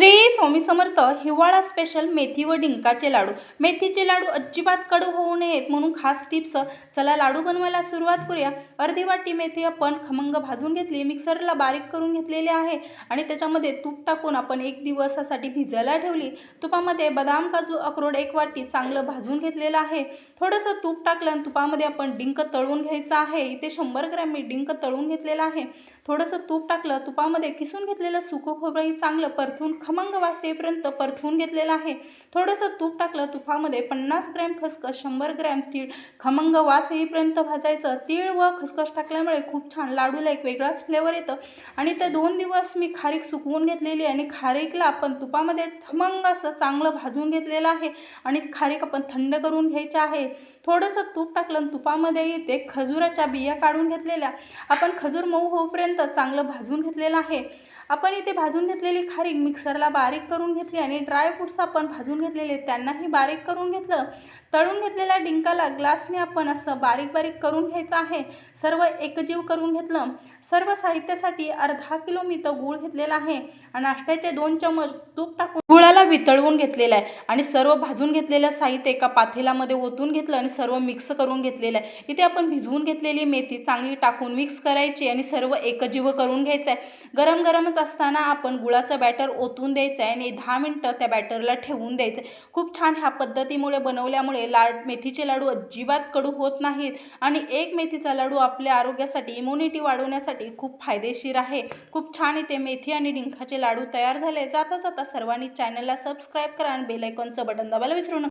श्री स्वामी समर्थ हिवाळा स्पेशल मेथी व डिंकाचे लाडू. मेथीचे लाडू अजिबात कडू होऊ नयेत म्हणून खास टिप्स चला लाडू बनवायला सुरुवात करूया. अर्धी वाटी मेथी आपण खमंग भाजून घेतली. मिक्सरला बारीक करून घेतलेली आहे आणि त्याच्यामध्ये तूप टाकून आपण एक दिवसासाठी भिजायला ठेवली. तुपामध्ये बदाम काजू अक्रोड एक वाटी चांगलं भाजून घेतलेलं आहे. थोडंसं तूप टाकलं आणि तुपामध्ये आपण डिंक तळून घ्यायचं आहे. इथे शंभर ग्रॅम मी डिंक तळून घेतलेलं आहे. थोडंसं तूप टाकलं. तुपामध्ये किसून घेतलेलं सुकं खोबरंही चांगलं परतून खमंग वास येईपर्यंत परतवून घेतलेलं आहे. थोडंसं तूप टाकलं तुपामध्ये पन्नास ग्रॅम खसखस शंभर ग्रॅम तीळ खमंग वास येईपर्यंत भाजायचं. तीळ व खसखस टाकल्यामुळे खूप छान लाडूला एक वेगळाच फ्लेवर येतं. आणि ते दोन दिवस मी खारीक सुकवून घेतलेली आणि खारीकला आपण तुपामध्ये खमंग असं चांगलं भाजून घेतलेलं आहे आणि खारीक आपण थंड करून घ्यायचं आहे. थोडंसं तूप टाकलं आणि तुपामध्ये ते खजुराच्या बिया काढून घेतलेल्या. आपण खजूर मऊ होऊपर्यंत चांगलं भाजून घेतलेलं आहे. आपण इथे भाजून घेतलेली खारीक मिक्सरला बारीक करून घेतली आणि ड्रायफ्रूट्स आपण भाजून घेतलेले त्यांनाही बारीक करून घेतलं. तळून घेतलेल्या डिंकाला ग्लासने आपण असं बारीक बारीक करून घ्यायचं आहे. सर्व एकजीव करून घेतलं. सर्व साहित्यासाठी अर्धा किलो मी गूळ घेतलेला आहे. आणि नाश्त्याचे दोन चमच तूप टाकून गुळाला वितळवून घेतलेलं आहे. आणि सर्व भाजून घेतलेलं साहित्य एका पातेल्यामध्ये ओतून घेतलं आणि सर्व मिक्स करून घेतलेलं आहे. इथे आपण भिजवून घेतलेली मेथी चांगली टाकून मिक्स करायची आणि सर्व एकजीव करून घ्यायचं आहे. गरम गरमच असताना आपण गुळाचं बॅटर ओतून द्यायचं आहे आणि दहा मिनटं त्या बॅटरला ठेवून द्यायचं आहे. खूप छान ह्या पद्धतीमुळे बनवल्यामुळे लाड मेथीचे लाडू अजिबात कडू होत नाहीत आणि एक मेथीचा लाडू आपल्या आरोग्यासाठी इम्युनिटी वाढवण्यासाठी खूप फायदेशीर आहे. खूप छान इथे मेथी आणि डिंकाचे लाडू तयार झाले जाता जाता सर्वांनी चॅनलला सबस्क्राईब करा आणि बेलायकॉनचं बटन दाबायला विसरू नका.